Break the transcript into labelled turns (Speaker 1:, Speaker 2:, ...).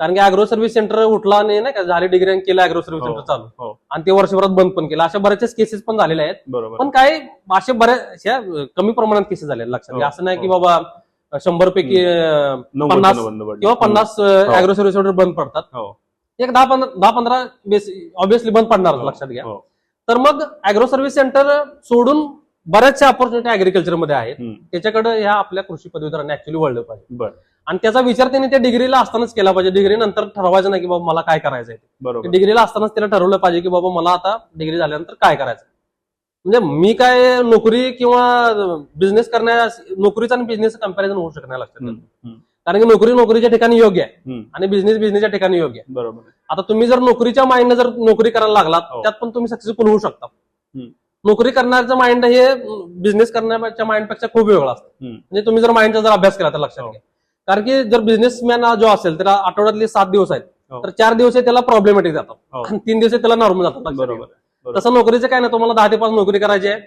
Speaker 1: कारण की agro service centre उठला नाही का झाली डिग्री केलं अॅग्रो सर्व्हिस सेंटर चालू
Speaker 2: हो.
Speaker 1: आणि ते वर्षभरात बंद पण केलं अशा बऱ्याचशाच केसेस पण झालेल्या आहेत पण काय असे बऱ्याचशा कमी प्रमाणात केसेस झाले लक्षात घ्या.
Speaker 2: हो,
Speaker 1: असं नाही की
Speaker 2: हो.
Speaker 1: बाबा अं, शंभर पैकी पन्नास. किंवा पन्नास अॅग्रो सर्व्हिस सेंटर बंद पडतात. एक दहा पंधरा दहा पंधरा ऑब्विसली बंद पडणार लक्षात घ्या. तर मग अॅग्रो सर्व्हिस सेंटर सोडून बऱ्याचशा ऑपॉर्च्युनिटी मध्ये आहेत. त्याच्याकडे ह्या आपल्या कृषी पदवीधरांनी ऍक्च्युली वळलं पाहिजे
Speaker 2: बर
Speaker 1: आणि त्याचा विचार त्यांनी त्या डिग्रीला असतानाच केला पाहिजे डिग्री नंतर ठरवायचं नाही की बाबा मला काय करायचं आहे
Speaker 2: बरोबर
Speaker 1: डिग्रीला असतानाच त्याला ठरवलं पाहिजे की बाबा मला आता डिग्री झाल्यानंतर काय करायचं म्हणजे मी काय नोकरी किंवा बिझनेस करण्या नोकरीचा आणि बिझनेस कंपॅरिझन होऊ नाही लक्षात कारण की नोकरी नोकरीच्या ठिकाणी योग्य आहे. आणि बिझनेस बिझनेसच्या ठिकाणी योग्य आहे
Speaker 2: बरोबर.
Speaker 1: आता तुम्ही जर नोकरीच्या माइंडने जर नोकरी करायला लागलात
Speaker 2: हो.
Speaker 1: त्यात पण तुम्ही सक्सेसफुल होऊ शकता. नोकरी करण्याचं माइंड हे बिझनेस करण्याच्या माइंडपेक्षा खूप वेगळं असतं. म्हणजे तुम्ही जर माइंडचा जर अभ्यास केला तर लक्षात
Speaker 2: हो.
Speaker 1: घ्या कारण की जर बिझनेसमॅन जो असेल त्याला आठवड्यातले सात दिवस आहेत
Speaker 2: हो.
Speaker 1: तर चार दिवस त्याला प्रॉब्लेमॅटिक जातात
Speaker 2: हो.
Speaker 1: आणि तीन दिवस त्याला नॉर्मल जातात.
Speaker 2: बरोबर.
Speaker 1: तसं नोकरीचं काय नाही तुम्हाला दहा ते पाच नोकरी करायची आहे